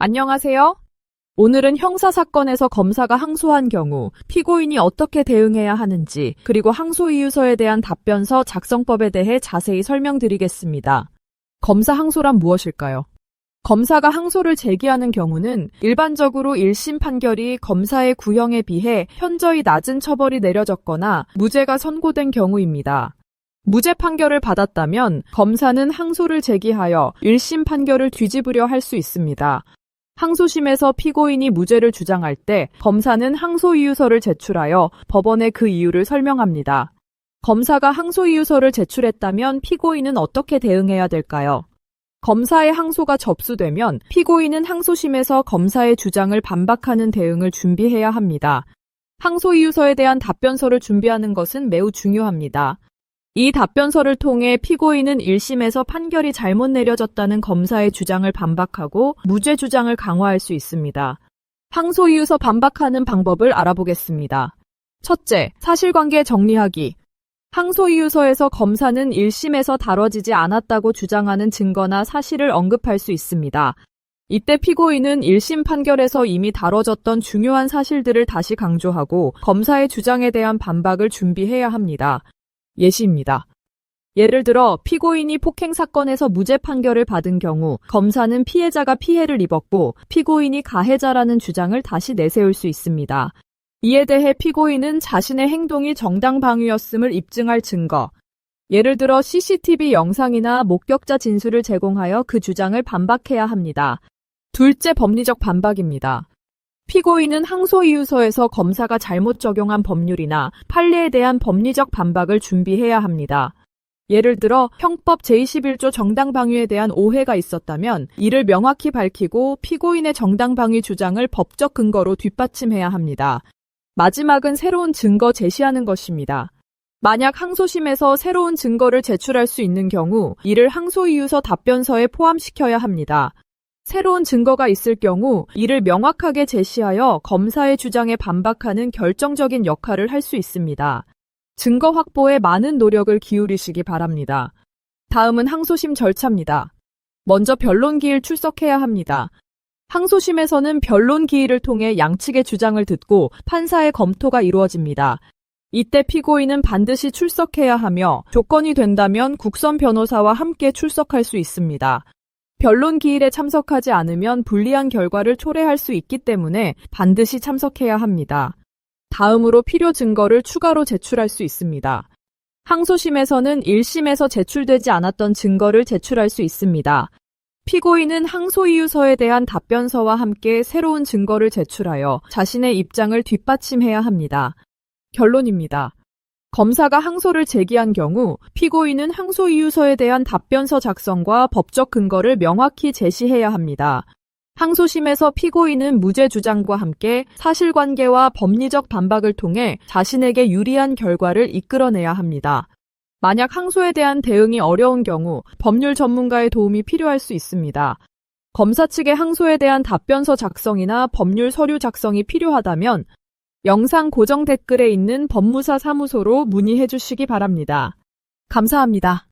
안녕하세요. 오늘은 형사사건에서 검사가 항소한 경우 피고인이 어떻게 대응해야 하는지 그리고 항소 이유서에 대한 답변서 작성법에 대해 자세히 설명드리겠습니다. 검사 항소란 무엇일까요? 검사가 항소를 제기하는 경우는 일반적으로 1심 판결이 검사의 구형에 비해 현저히 낮은 처벌이 내려졌거나 무죄가 선고된 경우입니다. 무죄 판결을 받았다면 검사는 항소를 제기하여 1심 판결을 뒤집으려 할 수 있습니다. 항소심에서 피고인이 무죄를 주장할 때 검사는 항소 이유서를 제출하여 법원에 그 이유를 설명합니다. 검사가 항소 이유서를 제출했다면 피고인은 어떻게 대응해야 될까요? 검사의 항소가 접수되면 피고인은 항소심에서 검사의 주장을 반박하는 대응을 준비해야 합니다. 항소 이유서에 대한 답변서를 준비하는 것은 매우 중요합니다. 이 답변서를 통해 피고인은 1심에서 판결이 잘못 내려졌다는 검사의 주장을 반박하고 무죄 주장을 강화할 수 있습니다. 항소 이유서 반박하는 방법을 알아보겠습니다. 첫째, 사실관계 정리하기. 항소 이유서에서 검사는 1심에서 다뤄지지 않았다고 주장하는 증거나 사실을 언급할 수 있습니다. 이때 피고인은 1심 판결에서 이미 다뤄졌던 중요한 사실들을 다시 강조하고 검사의 주장에 대한 반박을 준비해야 합니다. 예시입니다. 예를 들어 피고인이 폭행 사건에서 무죄 판결을 받은 경우 검사는 피해자가 피해를 입었고 피고인이 가해자라는 주장을 다시 내세울 수 있습니다. 이에 대해 피고인은 자신의 행동이 정당방위였음을 입증할 증거, 예를 들어 CCTV 영상이나 목격자 진술을 제공하여 그 주장을 반박해야 합니다. 둘째 법리적 반박입니다. 피고인은 항소이유서에서 검사가 잘못 적용한 법률이나 판례에 대한 법리적 반박을 준비해야 합니다. 예를 들어 형법 제21조 정당방위에 대한 오해가 있었다면 이를 명확히 밝히고 피고인의 정당방위 주장을 법적 근거로 뒷받침해야 합니다. 마지막은 새로운 증거 제시하는 것입니다. 만약 항소심에서 새로운 증거를 제출할 수 있는 경우 이를 항소이유서 답변서에 포함시켜야 합니다. 새로운 증거가 있을 경우 이를 명확하게 제시하여 검사의 주장에 반박하는 결정적인 역할을 할 수 있습니다. 증거 확보에 많은 노력을 기울이시기 바랍니다. 다음은 항소심 절차입니다. 먼저 변론기일 출석해야 합니다. 항소심에서는 변론기일을 통해 양측의 주장을 듣고 판사의 검토가 이루어집니다. 이때 피고인은 반드시 출석해야 하며 조건이 된다면 국선 변호사와 함께 출석할 수 있습니다. 변론 기일에 참석하지 않으면 불리한 결과를 초래할 수 있기 때문에 반드시 참석해야 합니다. 다음으로 필요 증거를 추가로 제출할 수 있습니다. 항소심에서는 1심에서 제출되지 않았던 증거를 제출할 수 있습니다. 피고인은 항소 이유서에 대한 답변서와 함께 새로운 증거를 제출하여 자신의 입장을 뒷받침해야 합니다. 결론입니다. 검사가 항소를 제기한 경우 피고인은 항소 이유서에 대한 답변서 작성과 법적 근거를 명확히 제시해야 합니다. 항소심에서 피고인은 무죄 주장과 함께 사실관계와 법리적 반박을 통해 자신에게 유리한 결과를 이끌어내야 합니다. 만약 항소에 대한 대응이 어려운 경우 법률 전문가의 도움이 필요할 수 있습니다. 검사 측의 항소에 대한 답변서 작성이나 법률 서류 작성이 필요하다면 영상 고정 댓글에 있는 법무사 사무소로 문의해 주시기 바랍니다. 감사합니다.